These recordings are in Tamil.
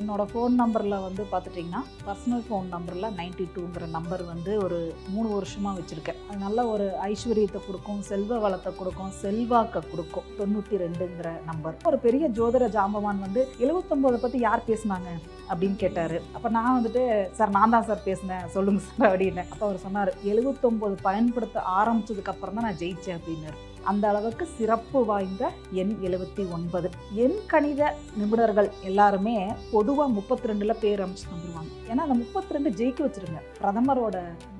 என்னோடய ஃபோன் நம்பரில் வந்து பார்த்துட்டிங்கன்னா பர்சனல் ஃபோன் நம்பரில் நைன்டி டூங்கிற நம்பர் வந்து ஒரு மூணு வருஷமாக வச்சுருக்கேன். அது நல்ல ஒரு ஐஸ்வர்யத்தை கொடுக்கும் செல்வ வளத்தை கொடுக்கும் செல்வாக்கை கொடுக்கும். தொண்ணூற்றி ரெண்டுங்கிற நம்பர் ஒரு பெரிய ஜோதிட ஜாம்பவான் வந்து எழுபத்தொம்போதை பற்றி யார் பேசினாங்க அப்படின்னு கேட்டார். அப்போ நான் வந்துட்டு சார் நான் தான் சார் பேசினேன். சொல்லுங்கள் சார் அப்படின்னு. அப்போ அவர் சொன்னார் எழுபத்தொம்போது பயன்படுத்த ஆரம்பிச்சதுக்கு அப்புறம் தான் நான் ஜெயித்தேன் அப்படின்னாரு அந்த அளவுக்கு சிறப்பு வாய்ந்த எண் எழுபத்தி ஒன்பது. எண் கணித நிபுணர்கள் எல்லாருமே பொதுவாக முப்பத்தி ரெண்டில் பேர் அமைச்சு தந்துருவாங்க. ஏன்னா அந்த முப்பத்தி ரெண்டு ஜெயிக்க வச்சிருங்க. பிரதமரோட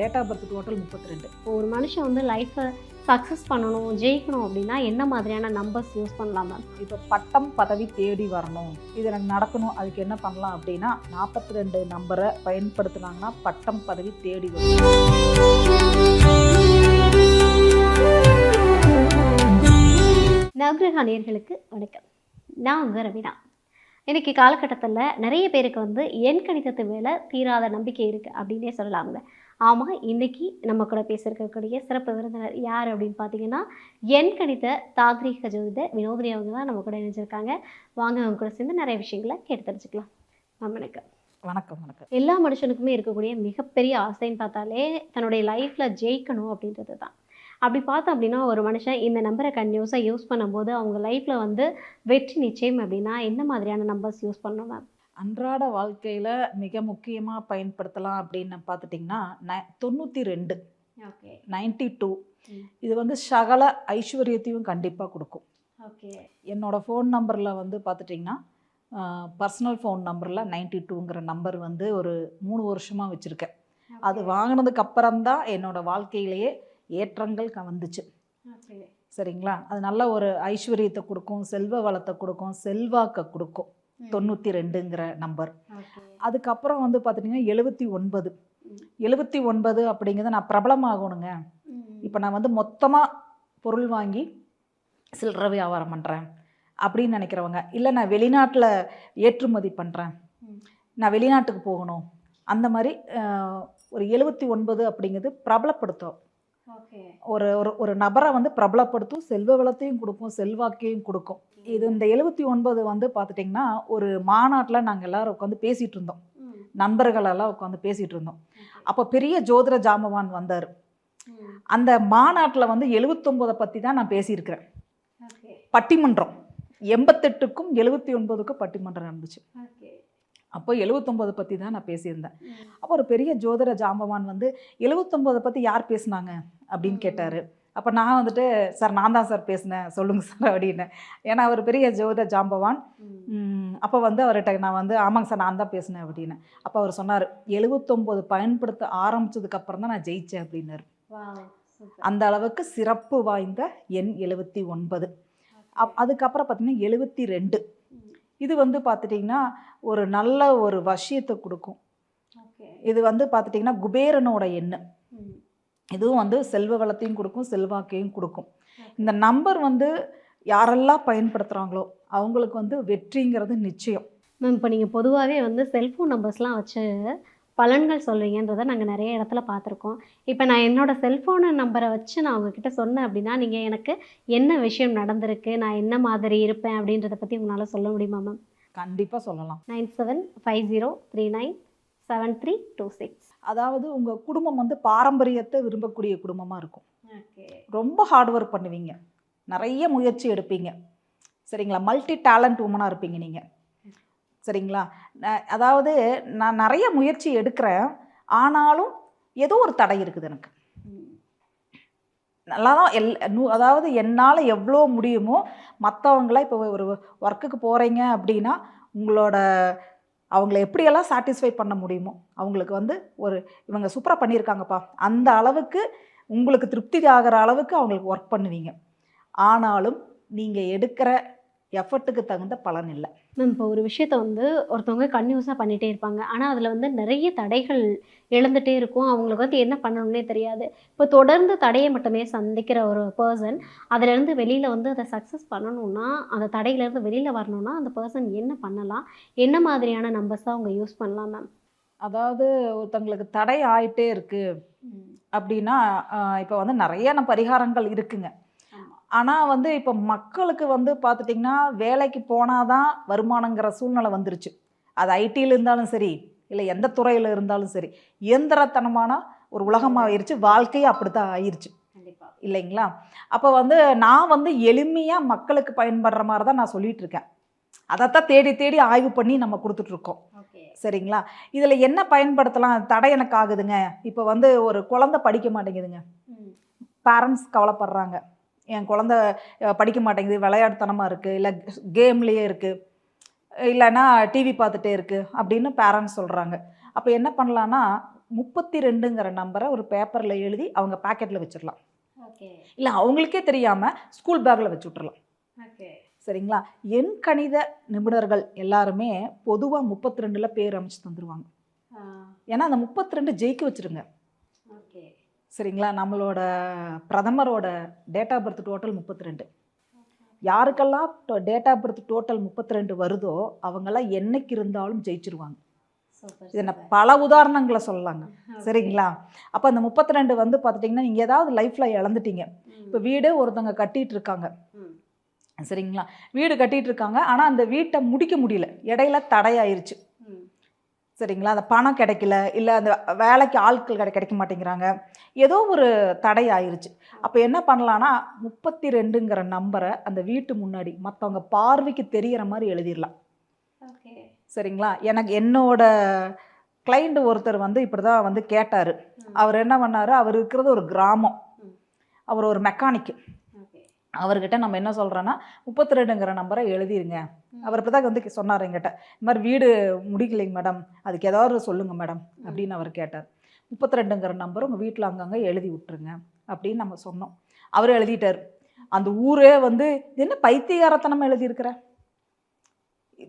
டேட் ஆஃப் பர்த் டோட்டல் முப்பத்தி ரெண்டு ஒரு மனுஷன் வந்து லைஃப்பை சக்ஸஸ் பண்ணணும் ஜெயிக்கணும் அப்படின்னா என்ன மாதிரியான நம்பர்ஸ் யூஸ் பண்ணலாம் மேம் இப்போ பட்டம் பதவி தேடி வரணும். இது எனக்கு நடக்கணும் அதுக்கு என்ன பண்ணலாம் அப்படின்னா நாற்பத்தி ரெண்டு நம்பரை பயன்படுத்துனாங்கன்னா பட்டம் பதவி தேடி வரும். நவகிரக நேயர்களுக்கு வணக்கம். நான் உங்கள் ரவினா இன்னைக்கு காலகட்டத்தில் நிறைய பேருக்கு வந்து எண் கணிதத்து மேலே தீராத நம்பிக்கை இருக்குது அப்படின்னே சொல்லலாம்ல. ஆமாம் இன்னைக்கு நம்ம கூட பேசியிருக்கக்கூடிய சிறப்பு விருந்தினர் யார் அப்படின்னு பார்த்தீங்கன்னா எண் கணித தாத்ரீக ஜோதிட வினோதினி அவங்க தான் நம்ம கூட இணைஞ்சிருக்காங்க. வாங்க அவங்க கூட சேர்ந்து நிறைய விஷயங்களை கேட்டு தெரிஞ்சுக்கலாம். மேம் வணக்கம். வணக்கம் வணக்கம். எல்லா மனுஷனுக்குமே இருக்கக்கூடிய மிகப்பெரிய ஆசைன்னு பார்த்தாலே தன்னுடைய லைஃப்பில் ஜெயிக்கணும் அப்படின்றது தான் அப்படி பார்த்தோம் அப்படின்னா ஒரு மனுஷன் இந்த நம்பரை கன்யூஸாக யூஸ் பண்ணும்போது அவங்க லைஃப்பில் வந்து வெற்றி நிச்சயம் அப்படின்னா என்ன மாதிரியான நம்பர்ஸ் யூஸ் பண்ணணும் மேம் அன்றாட வாழ்க்கையில் மிக முக்கியமாக பயன்படுத்தலாம் அப்படின்னு பார்த்துட்டிங்கன்னா ந தொண்ணூற்றி ரெண்டு ஓகே நைன்டி டூ. இது வந்து சகல ஐஸ்வர்யத்தையும் கண்டிப்பாக கொடுக்கும். ஓகே என்னோடய ஃபோன் நம்பரில் வந்து பார்த்துட்டிங்கன்னா பர்சனல் ஃபோன் நம்பரில் நைன்டி டூங்கிற நம்பர் வந்து ஒரு மூணு வருஷமாக வச்சுருக்கேன். அது வாங்கினதுக்கு அப்புறம்தான் என்னோட வாழ்க்கையிலேயே ஏற்றங்கள் வந்துச்சு சரிங்களா? அது நல்ல ஒரு ஐஸ்வர்யத்தை கொடுக்கும் செல்வ வளத்தை கொடுக்கும் செல்வாக்கை கொடுக்கும். தொண்ணூற்றி ரெண்டுங்கிற நம்பர். அதுக்கப்புறம் வந்து பார்த்துட்டிங்கன்னா எழுபத்தி ஒன்பது. எழுபத்தி ஒன்பது அப்படிங்கிறது நான் பிரபலமாகணுங்க. இப்போ நான் வந்து மொத்தமாக பொருள் வாங்கி சில்லறை வியாபாரம் பண்ணுறேன் அப்படின்னு நினைக்கிறவங்க. இல்லை நான் வெளிநாட்டில் ஏற்றுமதி பண்ணுறேன். நான் வெளிநாட்டுக்கு போகணும். அந்த மாதிரி ஒரு எழுபத்தி ஒன்பது அப்படிங்கிறது பிரபலப்படுத்தும் ஒரு ஒரு ஒரு நபரை வந்து பிரபலப்படுத்தும் செல்வ வளத்தையும் கொடுக்கும் செல்வாக்கையும் கொடுக்கும். இது இந்த எழுபத்தி ஒன்பது வந்து பார்த்துட்டிங்கன்னா ஒரு மாநாட்டில் நாங்கள் எல்லாரும் உட்காந்து பேசிகிட்டு இருந்தோம். நண்பர்களெல்லாம் உட்காந்து பேசிகிட்டு இருந்தோம். அப்போ பெரிய ஜோதிட ஜாம்பவான் வந்தார். அந்த மாநாட்டில் வந்து எழுபத்தொம்போதை பற்றி தான் நான் பேசியிருக்கிறேன். பட்டிமன்றம். எண்பத்தெட்டுக்கும் எழுபத்தி ஒன்பதுக்கும் பட்டிமன்றம் நடந்துச்சு. அப்போ எழுபத்தொம்போதை பற்றி தான் நான் பேசியிருந்தேன். அப்போ ஒரு பெரிய ஜோதிட ஜாம்பவான் வந்து எழுபத்தொம்போதை பற்றி யார் பேசுனாங்க? அப்படின்னு கேட்டார். அப்போ நான் வந்துட்டு சார் நான் தான் சார் பேசினேன் சொல்லுங்கள் சார் அப்படின்னு. ஏன்னா அவர் பெரிய ஜோதிட ஜாம்பவான். அப்போ வந்து அவர்கிட்ட நான் வந்து ஆமாங்க சார் நான் தான் பேசினேன் அப்படின்னு. அப்போ அவர் சொன்னார் எழுபத்தொம்போது பயன்படுத்த ஆரம்பிச்சதுக்கு அப்புறம் தான் நான் ஜெயித்தேன் அப்படின்னாரு. அந்த அளவுக்கு சிறப்பு வாய்ந்த எண் எழுபத்தி ஒன்பது. அப் அதுக்கப்புறம் பார்த்தீங்கன்னா எழுபத்தி ரெண்டு. இது வந்து பார்த்துட்டிங்கன்னா ஒரு நல்ல ஒரு வசியத்தை கொடுக்கும். இது வந்து பார்த்துட்டிங்கன்னா குபேரனோட எண்ணு. இதுவும் வந்து செல்வ வளத்தையும் கொடுக்கும் செல்வாக்கையும் கொடுக்கும். இந்த நம்பர் வந்து யாரெல்லாம் பயன்படுத்துகிறாங்களோ அவங்களுக்கு வந்து வெற்றிங்கிறது நிச்சயம். மேம் இப்போ நீங்கள் பொதுவாகவே வந்து செல்ஃபோன் நம்பர்ஸ்லாம் வச்சு பலன்கள் சொல்கிறீங்கன்றதை நாங்கள் நிறைய இடத்துல பார்த்துருக்கோம். இப்போ நான் என்னோட செல்ஃபோன் நம்பரை வச்சு நான் உங்ககிட்ட சொன்னேன் அப்படின்னா நீங்கள் எனக்கு என்ன விஷயம் நடந்திருக்கு நான் என்ன மாதிரி இருப்பேன் அப்படின்றத பற்றி உங்களால் சொல்ல முடியுமா மேம் கண்டிப்பாக சொல்லலாம். Nine seven five zero three nine seven three two six அதாவது உங்கள் குடும்பம் வந்து பாரம்பரியத்தை விரும்பக்கூடிய குடும்பமாக இருக்கும். ரொம்ப ஹார்ட் ஒர்க் பண்ணுவீங்க. நிறைய முயற்சி எடுப்பீங்க. சரிங்களா? மல்டி டேலண்ட் உமனாக இருப்பீங்க நீங்கள் சரிங்களா? அதாவது நான் நிறைய முயற்சி எடுக்கிறேன். ஆனாலும் ஏதோ ஒரு தடை இருக்குது எனக்கு. நல்லா தான் எல் நூ- அதாவது என்னால் எவ்வளோ முடியுமோ மற்றவங்களாம் இப்போ ஒரு ஒர்க்குக்கு போகிறீங்க அப்படின்னா உங்களோட அவங்கள எப்படியெல்லாம் சாட்டிஸ்ஃபை பண்ண முடியுமோ அவங்களுக்கு வந்து ஒரு இவங்க சூப்பராக பண்ணியிருக்காங்கப்பா. அந்த அளவுக்கு உங்களுக்கு திருப்தி ஆகிற அளவுக்கு அவங்களுக்கு ஒர்க் பண்ணுவீங்க. ஆனாலும் நீங்கள் எடுக்கிற எஃபர்ட்டுக்கு தகுந்த பலன் இல்லை. மேம் இப்போ ஒரு விஷயத்த வந்து ஒருத்தவங்க கன்யூஸாக பண்ணிகிட்டே இருப்பாங்க. ஆனால் அதில் வந்து நிறைய தடைகள் எழுந்துகிட்டே இருக்கும். அவங்களுக்கு வந்து என்ன பண்ணணும்னே தெரியாது. இப்போ தொடர்ந்து தடையை மட்டுமே சந்திக்கிற ஒரு பர்சன் அதிலேருந்து வெளியில் வந்து அதை சக்ஸஸ் பண்ணணும்னா அந்த தடையிலேருந்து வெளியில் வரணும்னா அந்த பர்சன் என்ன பண்ணலாம்? என்ன மாதிரியான நம்பர்ஸாக அவங்க யூஸ் பண்ணலாம் மேம்? அதாவது ஒருத்தங்களுக்கு தடை ஆயிட்டே இருக்கு. அப்படின்னா இப்போ வந்து நிறைய பரிகாரங்கள் இருக்குங்க. ஆனால் வந்து இப்போ மக்களுக்கு வந்து பார்த்துட்டிங்கன்னா வேலைக்கு போனால் தான் வருமானங்கிற சூழ்நிலை வந்துருச்சு. அது ஐடியில் இருந்தாலும் சரி இல்லை எந்த துறையில் இருந்தாலும் சரி இயந்திரத்தனமான ஒரு உலகமாக ஆயிருச்சு. வாழ்க்கையே அப்படி தான் கண்டிப்பா. இல்லைங்களா? அப்போ வந்து நான் வந்து எளிமையாக மக்களுக்கு பயன்படுற மாதிரி தான் நான் சொல்லிட்டு இருக்கேன். அதைத்தான் தேடி தேடி ஆய்வு பண்ணி நம்ம கொடுத்துட்ருக்கோம் சரிங்களா? இதில் என்ன பயன்படுத்தலாம்? தடை எனக்கு ஆகுதுங்க. இப்போ வந்து ஒரு குழந்தை படிக்க மாட்டேங்குதுங்க. பேரண்ட்ஸ் கவலைப்படுறாங்க. என் குழந்த படிக்க மாட்டேங்குது விளையாட்டுத்தனமாக இருக்குது இல்லை கேம்லேயே இருக்குது இல்லைன்னா டிவி பார்த்துட்டே இருக்குது அப்படின்னு பேரண்ட்ஸ் சொல்கிறாங்க அப்போ என்ன பண்ணலான்னா முப்பத்தி ரெண்டுங்கிற நம்பரை ஒரு பேப்பரில் எழுதி அவங்க பாக்கெட்டில் வச்சிடலாம். ஓகே இல்லை அவங்களுக்கே தெரியாமல் ஸ்கூல் பேக்கில் வச்சு விட்றலாம் ஓகே சரிங்களா? எண் கணித நிபுணர்கள் எல்லாருமே பொதுவாக முப்பத்தி ரெண்டில் பேர் அமைச்சு தந்துடுவாங்க ஏன்னா அந்த முப்பத்தி ரெண்டு ஜெயிக்க வச்சுருங்க சரிங்களா? நம்மளோட பிரதமரோட டேட் ஆஃப் பர்த் டோட்டல் முப்பத்தி ரெண்டு யாருக்கெல்லாம் டேட் ஆஃப் பர்த் டோட்டல் முப்பத்தி ரெண்டு வருதோ அவங்கெல்லாம் என்னைக்கு இருந்தாலும் ஜெயிச்சிருவாங்க. சூப்பர் இதை நான் பல உதாரணங்களை சொல்லலாங்க. சரிங்களா? அப்போ அந்த முப்பத்தி ரெண்டு வந்து பார்த்துட்டிங்கன்னா நீங்கள் ஏதாவது லைஃப்பில் இழந்துட்டீங்க. இப்போ வீடு ஒருத்தவங்க கட்டிட்டு இருக்காங்க சரிங்களா? வீடு கட்டிட்டு இருக்காங்க ஆனால் அந்த வீட்டை முடிக்க முடியல. இடையில தடையாயிருச்சு. சரிங்களா? அந்த பணம் கிடைக்கல இல்லை அந்த வேலைக்கு ஆட்கள் கிடை கிடைக்க மாட்டேங்கிறாங்க. ஏதோ ஒரு தடை ஆயிருச்சு அப்போ என்ன பண்ணலான்னா முப்பத்தி ரெண்டுங்கிற நம்பரை அந்த வீட்டு முன்னாடி மற்றவங்க பார்வைக்கு தெரியற மாதிரி எழுதிடலாம் சரிங்களா? எனக்கு என்னோட கிளைண்ட் ஒருத்தர் வந்து இப்படி தான் வந்து கேட்டார். அவர் என்ன பண்ணார்? அவர் இருக்கிறது ஒரு கிராமம். அவர் ஒரு மெக்கானிக்கு அவர்கிட்ட நம்ம என்ன சொல்கிறோன்னா முப்பத்தி ரெண்டுங்கிற நம்பரை எழுதிருங்க அவர் இப்போ தான் வந்து சொன்னார் என்கிட்ட இந்த மாதிரி வீடு முடிக்கலைங்க மேடம் அதுக்கு ஏதாவது சொல்லுங்கள் மேடம் அப்படின்னு அவர் கேட்டார். முப்பத்தி ரெண்டுங்கிற நம்பர் உங்கள் வீட்டில் அங்கங்கே எழுதி விட்டுருங்க அப்படின்னு நம்ம சொன்னோம். அவர் எழுதிட்டார். அந்த ஊரே வந்து "இது என்ன பைத்தியகாரத்தனமாக எழுதியிருக்கிற?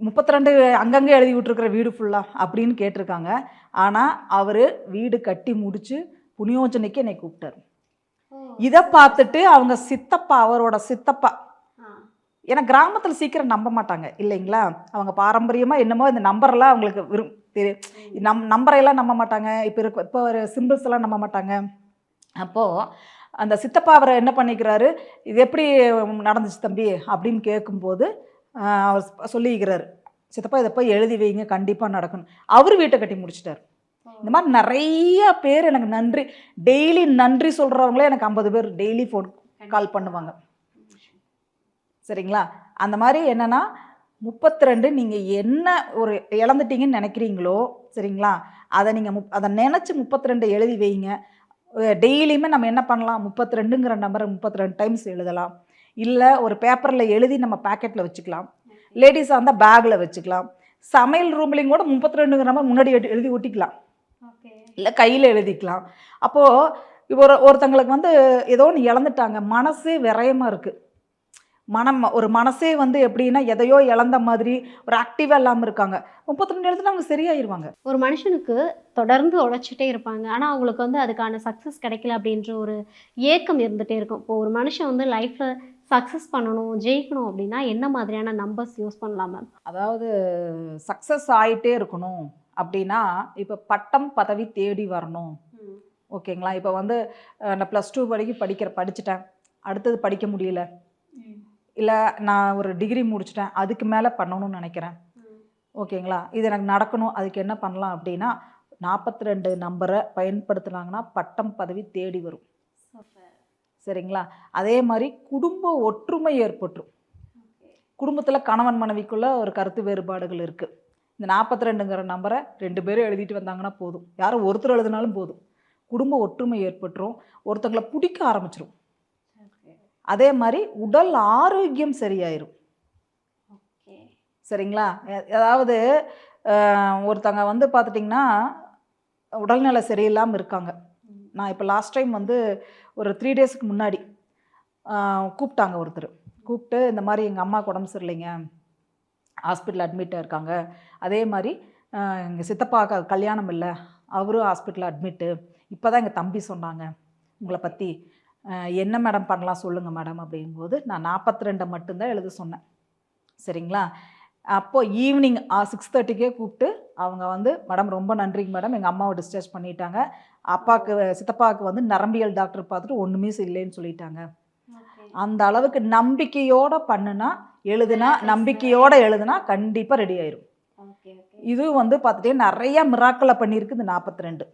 முப்பத்தி ரெண்டு அங்கங்கே எழுதி விட்டுருக்குற வீடு ஃபுல்லாக அப்படின்னு கேட்டிருக்காங்க. ஆனால் அவர் வீடு கட்டி முடிச்சு புனியோஜனைக்கு என்னை கூப்பிட்டார். இதை பார்த்துட்டு அவங்க சித்தப்பா அவரோட சித்தப்பா. ஏன்னா கிராமத்தில் சீக்கிரம் நம்ப மாட்டாங்க இல்லைங்களா? அவங்க பாரம்பரியமாக என்னமோ இந்த நம்பரெல்லாம் அவங்களுக்கு விரும் தெரியும் நம் நம்பரையெல்லாம் நம்ப மாட்டாங்க. இப்போ இருக்க இப்போ ஒரு சிம்பிள்ஸ் எல்லாம் நம்ப மாட்டாங்க. அப்போது அந்த சித்தப்பா அவரை என்ன பண்ணிக்கிறாரு? இது எப்படி நடந்துச்சு தம்பி? அப்படின்னு கேட்கும்போது அவர் சொல்லிக்கிறாரு. சித்தப்பா இதை போய் எழுதி வைங்க கண்டிப்பாக நடக்கணும். அவர் வீட்டை கட்டி முடிச்சிட்டார். இந்த மாதிரி நிறைய பேர் எனக்கு நன்றி டெய்லி நன்றி சொல்கிறவங்களே எனக்கு ஐம்பது பேர் டெய்லி ஃபோன் கால் பண்ணுவாங்க. சரிங்களா? அந்த மாதிரி என்னன்னா முப்பத்தி ரெண்டு நீங்கள் என்ன ஒரு இழந்துட்டீங்கன்னு நினைக்கிறீங்களோ சரிங்களா? அதை நீங்கள் முப் அதை நினச்சி முப்பத்தி ரெண்டு எழுதி வைங்க. டெய்லியுமே நம்ம என்ன பண்ணலாம்? முப்பத்தி ரெண்டுங்கிற நம்பரை முப்பத்தி ரெண்டு டைம்ஸ் எழுதலாம். இல்லை ஒரு பேப்பரில் எழுதி நம்ம பாக்கெட்டில் வச்சுக்கலாம். லேடிஸாக இருந்தால் பேக்கில் வச்சுக்கலாம். சமையல் ரூம்லேயும் கூட முப்பத்தி ரெண்டுங்கிற நம்பர் முன்னாடி எழுதி- ஒட்டிக்கலாம். இல்லை கையில் எழுதிக்கலாம். அப்போது ஒரு ஒருத்தங்களுக்கு வந்து ஏதோ ஒன்று இழந்துட்டாங்க. மனசே விரயமாக இருக்குது மனம் ஒரு மனசே வந்து எப்படின்னா எதையோ இழந்த மாதிரி ஒரு ஆக்டிவாக இல்லாமல் இருக்காங்க. முப்பத்தி ரெண்டு எழுதுனா அவங்க சரியாயிருவாங்க. ஒரு மனுஷனுக்கு தொடர்ந்து உழைச்சிட்டே இருப்பாங்க. ஆனால் அவங்களுக்கு வந்து அதுக்கான சக்ஸஸ் கிடைக்கல அப்படின்ற ஒரு ஏக்கம் இருந்துகிட்டே இருக்கும். இப்போ ஒரு மனுஷன் வந்து லைஃப்பில் சக்ஸஸ் பண்ணணும் ஜெயிக்கணும் அப்படின்னா என்ன மாதிரியான நம்பர்ஸ் யூஸ் பண்ணலாம் மேம் அதாவது சக்ஸஸ் ஆகிட்டே இருக்கணும். அப்படின்னா இப்போ பட்டம் பதவி தேடி வரணும். ஓகேங்களா? இப்போ வந்து நான் ப்ளஸ் டூ வரைக்கும் படிக்கிற படிச்சுட்டேன். அடுத்தது படிக்க முடியல. இல்லை நான் ஒரு டிகிரி முடிச்சிட்டேன். அதுக்கு மேலே பண்ணணும்னு நினைக்கிறேன். ஓகேங்களா? இது எனக்கு நடக்கணும். அதுக்கு என்ன பண்ணலாம் அப்படின்னா நாற்பத்தி ரெண்டு நம்பரை பயன்படுத்துனாங்கன்னா பட்டம் பதவி தேடி வரும். சரிங்களா? அதே மாதிரி குடும்ப ஒற்றுமை ஏற்பட்டுரும். குடும்பத்தில் கணவன் மனைவிக்குள்ள ஒரு கருத்து வேறுபாடுகள் இருக்குது இந்த நாற்பத்தி ரெண்டுங்கிற நம்பரை ரெண்டு பேரும் எழுதிட்டு வந்தாங்கன்னா போதும். யாரும் ஒருத்தர் எழுதினாலும் போதும். குடும்ப ஒற்றுமை ஏற்பட்டுரும். ஒருத்தங்களை பிடிக்க ஆரம்பிச்சிரும். அதே மாதிரி உடல் ஆரோக்கியம் சரியாயிரும். ஓகே. சரிங்களா? அதாவது அஹ், ஒருத்தங்க வந்து பார்த்துட்டிங்கன்னா உடல்நிலை சரியில்லாமல் இருக்காங்க. நான் இப்போ லாஸ்ட் டைம் வந்து ஒரு த்ரீ டேஸ்க்கு முன்னாடி கூப்பிட்டாங்க ஒருத்தர். கூப்பிட்டு இந்த மாதிரி எங்கள் அம்மாவுக்கு உடம்பு சரியில்லைங்க. ஹாஸ்பிட்டல் அட்மிட்டாக இருக்காங்க. அதே மாதிரி எங்கள் சித்தப்பாக்கு கல்யாணம் இல்லை. அவரும் ஹாஸ்பிட்டலில் அட்மிட்டு இப்போ தான் எங்கள் தம்பி சொன்னாங்க உங்களை பற்றி என்ன மேடம் பண்ணலாம் சொல்லுங்கள் மேடம் அப்படிங்கும்போது நான் நாற்பத்தி ரெண்டை மட்டும்தான் எழுத சொன்னேன். சரிங்களா? அப்போ ஈவினிங் சிக்ஸ் தேர்ட்டிக்கே கூப்பிட்டு அவங்க வந்து மேடம் ரொம்ப நன்றிங்க மேடம் எங்கள் அம்மாவை டிஸ்சார்ஜ் பண்ணிட்டாங்க. அப்பாவுக்கு சித்தப்பாவுக்கு வந்து நரம்பியல் டாக்டர் பார்த்துட்டு ஒன்றுமே இல்லைன்னு சொல்லிட்டாங்க. அந்த அளவுக்கு நம்பிக்கையோட பண்ணுனா எழுதுனா நம்பிக்கையோட எழுதுனா கண்டிப்பாக ரெடி ஆயிரும். இது வந்து பார்த்துட்டே நிறைய மிராக்களை பண்ணியிருக்கு இந்த நாற்பத்தி ரெண்டு.